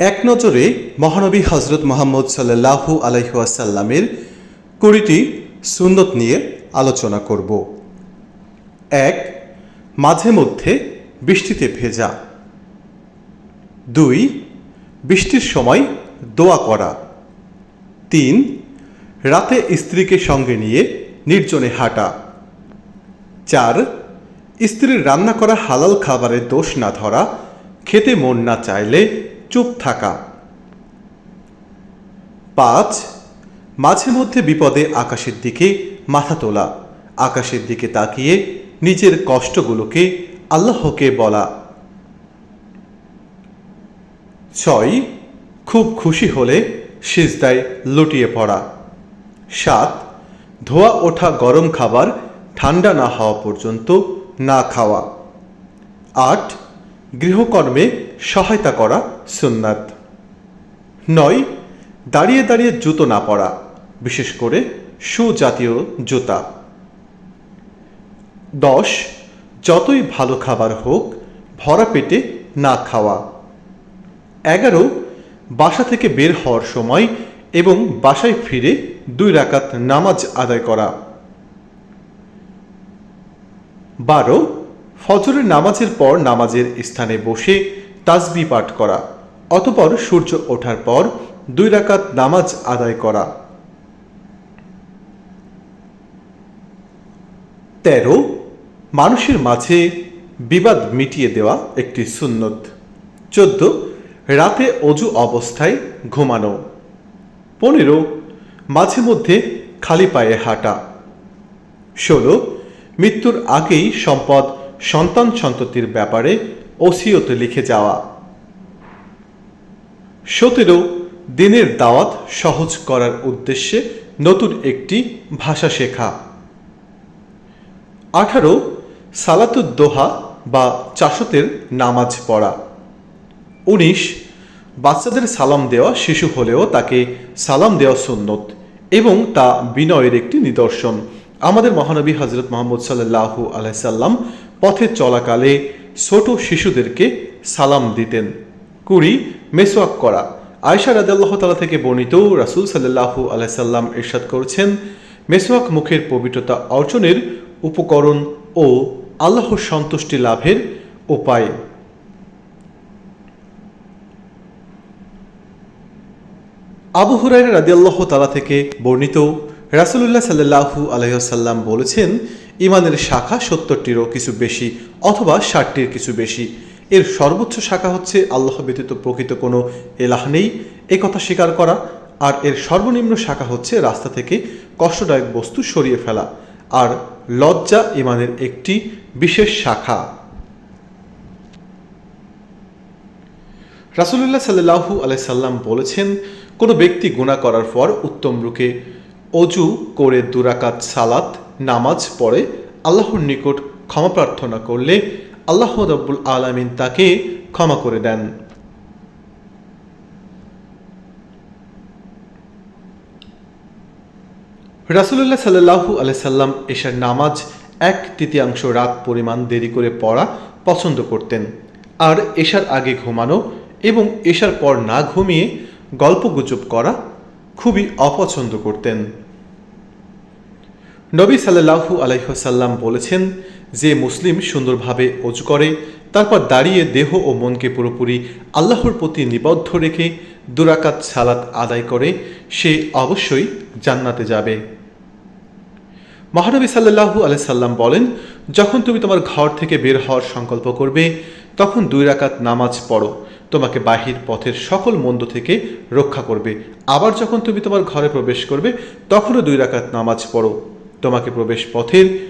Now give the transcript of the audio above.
এক নজরে মহানবী হজরত মোহাম্মদ সাল্লাহু আলাইহাসাল্লামের কুড়িটি সুন্নত নিয়ে আলোচনা করব। এক, মাঝে মধ্যে বৃষ্টিতে ভেজা। দুই, বৃষ্টির সময় দোয়া করা। তিন, রাতে স্ত্রীকে সঙ্গে নিয়ে নির্জনে হাঁটা। চার, স্ত্রীর রান্না করা হালাল খাবারের দোষ না ধরা, খেতে মন না চাইলে চুপ থাকা। পাঁচ, মাঝে মধ্যে বিপদে আকাশের দিকে মাথা তোলা। আকাশের দিকে তাকিয়ে নিজের কষ্টগুলোকে আল্লাহকে বলা। ছয়, খুব খুশি হলে সিজদায় লুটিয়ে পড়া। সাত, ধোয়া ওঠা গরম খাবার ঠান্ডা না হওয়া পর্যন্ত না খাওয়া। আট, গৃহকর্মে সহায়তা করা সুন্নাত। নয়, দাঁড়িয়ে দাঁড়িয়ে জুতো না পরা, বিশেষ করে শু জাতীয় জুতা। দশ, যতই ভালো খাবার হোক, ভরা পেটে না খাওয়া। এগারো, বাসা থেকে বের হওয়ার সময় এবং বাসায় ফিরে দুই রাকাত নামাজ আদায় করা। বারো, ফজরের নামাজের পর নামাজের স্থানে বসে তাসবি পাঠ করা। অতপর সূর্য ওঠার পর দুই রাকাত নামাজ আদায় করা। তেরো, মানুষের মাঝে বিবাদ মিটিয়ে দেওয়া একটি সুন্নত। চোদ্দ, রাতে অজু অবস্থায় ঘুমানো। পনেরো, মাঝে মধ্যে খালি পায়ে হাঁটা। ষোলো, মৃত্যুর আগেই সম্পদ সন্তান সন্ততির ব্যাপারে ওসিয়তে লিখে যাওয়া। সতেরো দিনের দাওয়াত সহজ করার উদ্দেশ্যে নতুন একটি ভাষা শেখা। আঠারো সালাতুদ্দোহা বা চাষতের নামাজ পড়া। উনিশ, বাচ্চাদের সালাম দেওয়া শিশু হলেও তাকে সালাম দেওয়া সুন্নত এবং তা বিনয়ের একটি নিদর্শন। আমাদের মহানবী হজরত মোহাম্মদ সাল্লাহু আলাইসাল্লাম পথে চলাকালে ছোট শিশুদেরকে সালাম দিতেন। কুড়ি মেসোয়াক করা। আয়সা রাজাল্লাহ তালা থেকে বর্ণিত রাসুল সাল্লাহু আলাইসাল্লাম ইরশাদ করেছেন মেসোয়াক মুখের পবিত্রতা অর্জনের উপকরণ ও আল্লাহর সন্তুষ্টি লাভের উপায়। আবু হুরাই রাদিয়াল্লাহ তালা থেকে বর্ণিত রাসুলুল্লাহ সাল্লাহু আলহ্লাম বলেছেন, ইমানের শাখা সত্তরটিরও কিছু বেশি অথবা ষাটটির কিছু বেশি। এর সর্বোচ্চ শাখা হচ্ছে আল্লাহ ব্যতীত প্রকৃত কোনো এলাহ নেই কথা স্বীকার করা। আর এর সর্বনিম্ন শাখা হচ্ছে রাস্তা থেকে কষ্টদায়ক বস্তু সরিয়ে ফেলা। আর লজ্জা ইমানের একটি বিশেষ শাখা। রাসুলুল্লাহ সাল্লাহু আলাইসাল্লাম বলেছেন, কোনো ব্যক্তি গুণা করার পর উত্তম রূপে অজু করে দুরাকাত সালাত, নামাজ পড়ে আল্লাহর নিকট ক্ষমা প্রার্থনা করলে আল্লাহ রব্বুল আলমিন তাকে ক্ষমা করে দেন। রাসুলুল্লাহ সাল্লাহু আলাইসাল্লাম এশার নামাজ এক তৃতীয়াংশ রাত পরিমাণ দেরি করে পড়া পছন্দ করতেন। আর এশার আগে ঘুমানো এবং এশার পর না ঘুমিয়ে গল্পগুজব করা খুবই অপছন্দ করতেন। নবী সাল্লাহু আলাইসাল্লাম বলেছেন যে মুসলিম সুন্দরভাবে অজু করে, তারপর দাঁড়িয়ে দেহ ও মনকে পুরোপুরি আল্লাহর প্রতি নিবদ্ধ রেখে দুরাকাত সালাত আদায় করে, সে অবশ্যই জান্নাতে যাবে। মহানবী সাল্লাহু আলাইসাল্লাম বলেন, যখন তুমি তোমার ঘর থেকে বের হওয়ার সংকল্প করবে, তখন দুই রাকাত নামাজ পড়ো। তোমাকে বাহির পথের সকল মন্দ থেকে রক্ষা করবে। আবার যখন তুমি তোমার ঘরে প্রবেশ করবে, তখনও দুই রাকাত নামাজ পড়ো। তোমাকে প্রবেশ পথের